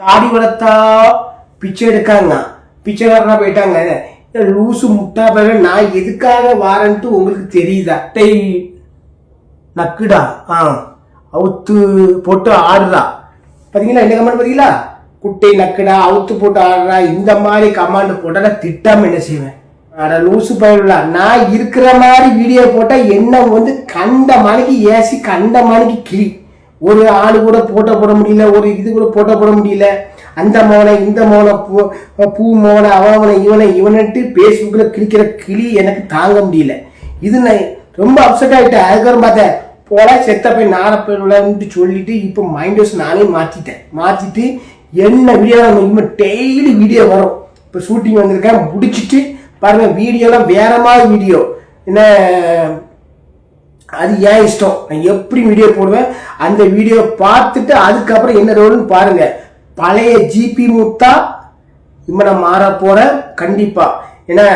தாடி வளர்த்தா பிச்சை எடுக்காங்க. பிச்சைக்காரனா போயிட்டாங்க. லூசு முட்டா பேர நான் எதுக்காக வாரன்ட்டு உங்களுக்கு தெரியுதா. டேய் நக்குடா. ஆ அவுத்து போட்டு ஆடுறா. பார்த்தீங்களா என்ன கமெண்ட் பார்த்தீங்களா குட்டை நக்குடா அவுத்து போட்டு ஆடுறா. இந்த மாதிரி கமாண்ட் போட்டால் நான் என்ன செய்வேன்? அட லூசு பயிலா நான் இருக்கிற மாதிரி வீடியோ போட்டால் என்ன வந்து கண்ட மணிக்கு ஏசி கண்ட மணிக்கு கிளி. ஒரு ஆள் கூட போட்டோ போட முடியல ஒரு இது கூட போட்டோ போட முடியல. அந்த மோனை இந்த மோனை பூ பூ மோனை அவனை இவனை இவனட்டு ஃபேஸ்புக்கில் கிழிக்கிற கிளி எனக்கு தாங்க முடியல. இது நான் ரொம்ப அப்செட் ஆகிட்டேன் அதுக்கப்புறம் பார்த்தேன் போல செத்த போய் நார போயிடலாம்னு சொல்லிட்டு இப்போ மைண்ட் வாஷ் நானே மாற்றிட்டேன் மாற்றிட்டு என்ன வீடியோ இனிமேல் டெய்லி வீடியோ வரும். இப்போ ஷூட்டிங் வந்திருக்கேன் முடிச்சுட்டு பாருங்கள் வீடியோலாம் வேற மாதிரி வீடியோ என்ன அது ஏன் இஷ்டம்? நான் எப்படி வீடியோ போடுவேன்? அந்த வீடியோ பார்த்துட்டு அதுக்கப்புறம் என்ன ரோல்னு பாருங்க. பழைய ஜிபி முத்தா இம்மனை நான் மாற போறேன். கண்டிப்பா. ஏன்னா